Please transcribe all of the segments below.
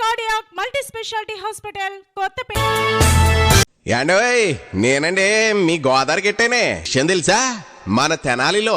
Cardiac multi speciality hospital Kothapeta ఏండోయ్ నేనండి మీ గోదావరి గిట్టేనే. తెలుసా? మన తెనాలిలో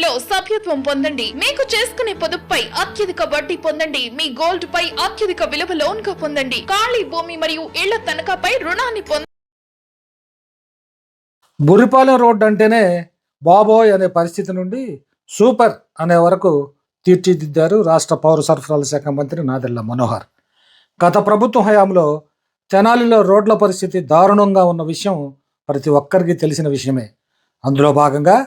స్టార్లో సభ్యత్వం పొందండి. మీకు చేసుకునే పొదుపుపై అత్యధిక వడ్డీ పొందండి. మీ గోల్డ్ పై అత్యధిక విలువ లోన్గా పొందండి. ఖాళీ భూమి మరియు ఇళ్ళ తనఖాపై రుణాన్ని పొంద బురిపాలెం రోడ్డు అంటేనే బాబోయ్ అనే పరిస్థితి నుండి సూపర్ అనే వరకు తీర్చిదిద్దారు రాష్ట్ర పౌర సరఫరాల శాఖ మంత్రి నాదెళ్ళ మనోహర్. గత ప్రభుత్వ హయాంలో తెనాలిలో రోడ్ల పరిస్థితి దారుణంగా ఉన్న విషయం ప్రతి ఒక్కరికి తెలిసిన విషయమే. అందులో భాగంగా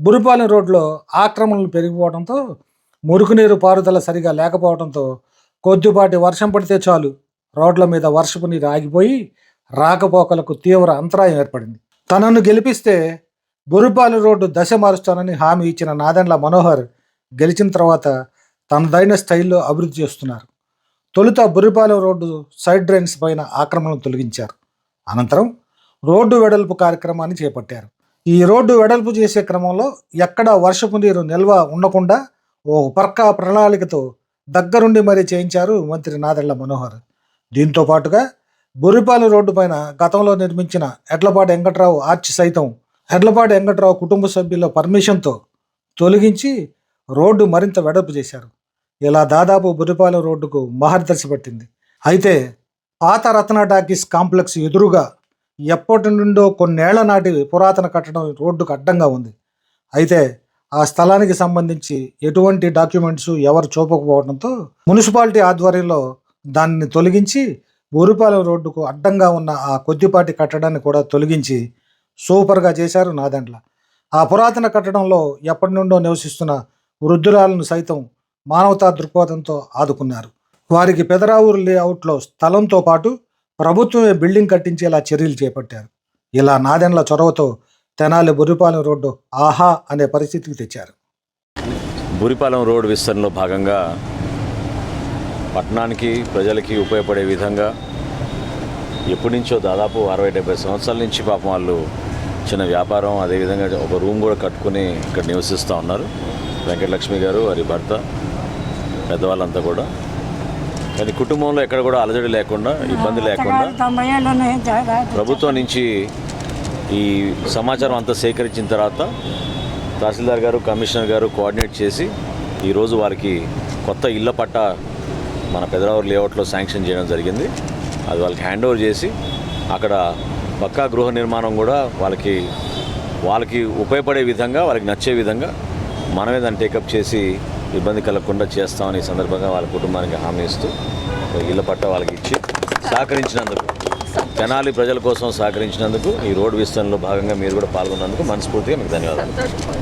బురిపాలెం రోడ్లో ఆక్రమణలు పెరిగిపోవడంతో మురుగునీరు పారుదల సరిగా లేకపోవడంతో కొద్దిపాటి వర్షం పడితే చాలు. రోడ్ల మీద వర్షపు నీరు ఆగిపోయి రాకపోకలకు తీవ్ర అంతరాయం ఏర్పడింది. తనను గెలిపిస్తే బురుపాలెం రోడ్డు దశ మారుస్తానని హామీ ఇచ్చిన నాదెండ్ల మనోహర్ గెలిచిన తర్వాత తనదైన స్టైల్లో అభివృద్ధి చేస్తున్నారు. తొలుత బురిపాలెం రోడ్డు సైడ్ డ్రైన్స్ పైన ఆక్రమణలు తొలగించారు. అనంతరం రోడ్డు వెడల్పు కార్యక్రమాన్ని చేపట్టారు. ఈ రోడ్డు వెడల్పు చేసే క్రమంలో ఎక్కడ వర్షపు నీరు నిల్వ ఉండకుండా ఓ పర్కా ప్రణాళికతో దగ్గరుండి మరీ చేయించారు మంత్రి నాదెళ్ళ మనోహర్. దీంతో పాటుగా బుర్రిపాలెం రోడ్డు పైన గతంలో నిర్మించిన ఎడ్లపాటి వెంకట్రావు ఆర్చ్ సైతం ఎడ్లపాటి వెంకట్రావు కుటుంబ సభ్యుల పర్మిషన్తో తొలగించి రోడ్డు మరింత వెడల్పు చేశారు. ఇలా దాదాపు బుర్రిపాలెం రోడ్డుకు మహర్దర్శి పట్టింది. అయితే పాత రత్న టాకీస్ కాంప్లెక్స్ ఎదురుగా ఎప్పటి నుండో కొన్నేళ్ళ నాటి పురాతన కట్టడం రోడ్డుకు అడ్డంగా ఉంది. అయితే ఆ స్థలానికి సంబంధించి ఎటువంటి డాక్యుమెంట్స్ ఎవరు చూపకపోవడంతో మున్సిపాలిటీ ఆధ్వర్యంలో దానిని తొలగించి ఊరిపాలెం రోడ్డుకు అడ్డంగా ఉన్న ఆ కొద్దిపాటి కట్టడాన్ని కూడా తొలగించి సూపర్గా చేశారు నాదెండ్ల. ఆ పురాతన కట్టడంలో ఎప్పటి నుండో నివసిస్తున్న వృద్ధురాలను సైతం మానవతా దృక్పథంతో ఆదుకున్నారు. వారికి పెదరావూరు లేఅవుట్లో స్థలంతో పాటు ప్రభుత్వమే బిల్డింగ్ కట్టించేలా చర్యలు చేపట్టారు. ఇలా నాదెండ్ల చొరవతో తెనాలి బురిపాలెం రోడ్డు ఆహా అనే పరిస్థితికి తెచ్చారు. బురిపాలెం రోడ్డు విస్తరణలో భాగంగా పట్టణానికి ప్రజలకి ఉపయోగపడే విధంగా ఎప్పటి నుంచో దాదాపు అరవై డెబ్బై సంవత్సరాల నుంచి పాపం వాళ్ళు చిన్న వ్యాపారం అదేవిధంగా ఒక రూమ్ కూడా కట్టుకుని ఇక్కడ నివసిస్తూ ఉన్నారు. వెంకటలక్ష్మి గారు వారి భర్త పెద్దవాళ్ళంతా కూడా. కానీ కుటుంబంలో ఎక్కడ కూడా అలజడి లేకుండా ఇబ్బంది లేకుండా ప్రభుత్వం నుంచి ఈ సమాచారం అంతా సేకరించిన తర్వాత తహసీల్దార్ గారు కమిషనర్ గారు కోఆర్డినేట్ చేసి ఈరోజు వారికి కొత్త ఇళ్ళ పట్ట మన పెదరావూరు లేఅవుట్లో శాంక్షన్ చేయడం జరిగింది. అది వాళ్ళకి హ్యాండ్ ఓవర్ చేసి అక్కడ పక్కా గృహ నిర్మాణం కూడా వాళ్ళకి వాళ్ళకి ఉపయోగపడే విధంగా వాళ్ళకి నచ్చే విధంగా మనమే దాన్ని టేకప్ చేసి ఇబ్బంది కలగకుండా చేస్తామని ఈ సందర్భంగా వాళ్ళ కుటుంబానికి హామీ ఇస్తూ ఇళ్ళ పట్ట వాళ్ళకి ఇచ్చి సహకరించినందుకు జనాలు ప్రజల కోసం సహకరించినందుకు ఈ రోడ్డు విస్తరణలో భాగంగా మీరు కూడా పాల్గొన్నందుకు మనస్ఫూర్తిగా మీకు ధన్యవాదాలు.